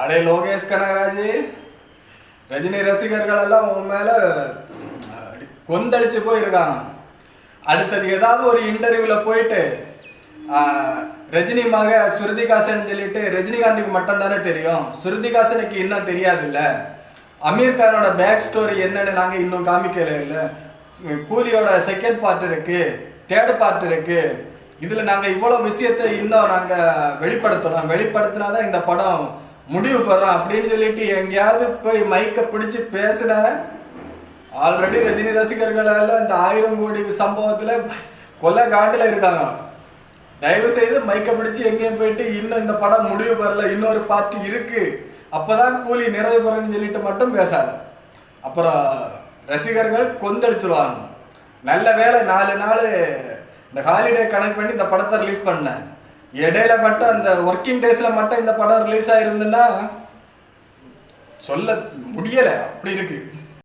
அடே லோகேஷ் கனகராஜ் ரஜினி ரசிகர்கள் எல்லாம் உன் மேல கொந்தளிச்சு போயிருக்காங்க. அடுத்தது ஏதாவது ஒரு இன்டர்வியூல போயிட்டு ரஜினி மக சுருதிகாசன் சொல்லிட்டு ரஜினிகாந்துக்கு மட்டும் தானே தெரியும். சுருதிகாசனுக்கு இன்னும் தெரியாதுல்ல. அமீர் கானோட பேக் ஸ்டோரி என்னன்னு நாங்கள் இன்னும் காமிக்கல இல்லை. கூலியோட செகண்ட் பார்ட் இருக்கு தேர்ட் பார்ட் இருக்கு. இதில் நாங்கள் இவ்வளோ விஷயத்தை இன்னும் நாங்கள் வெளிப்படுத்தணும். தான் இந்த படம் முடிவு பெறும் அப்படின்னு சொல்லிட்டு எங்கேயாவது போய் மைக்கை பிடிச்சி பேசுன ஆல்ரெடி ரஜினி ரசிகர்களால் அந்த இந்த ஆயிரம் கோடி சம்பவத்தில் கொலை காட்டில் இருக்காங்க. தயவு செய்து மைக்கை பிடிச்சு எங்கேயும் போயிட்டு இன்னும் இந்த படம் முடிவு பெறல இன்னொரு பார்ட்டி இருக்கு. அப்போதான் கூலி நிறைவு பெறணும்னு சொல்லிட்டு மட்டும் பேசாத. அப்புறம் ரசிகர்கள் கொந்தளிச்சிருவாங்க. நல்ல வேளை நாலு நாள் இந்த ஹாலிடே கனெக்ட் பண்ணி இந்த படத்தை ரிலீஸ் பண்ணேன். இடையில மட்டும் அந்த ஒர்க்கிங் டேஸ்ல மட்டும் இந்த படம் ரிலீஸ் ஆயிருந்துன்னா சொல்ல முடியல. அப்படி இருக்கு.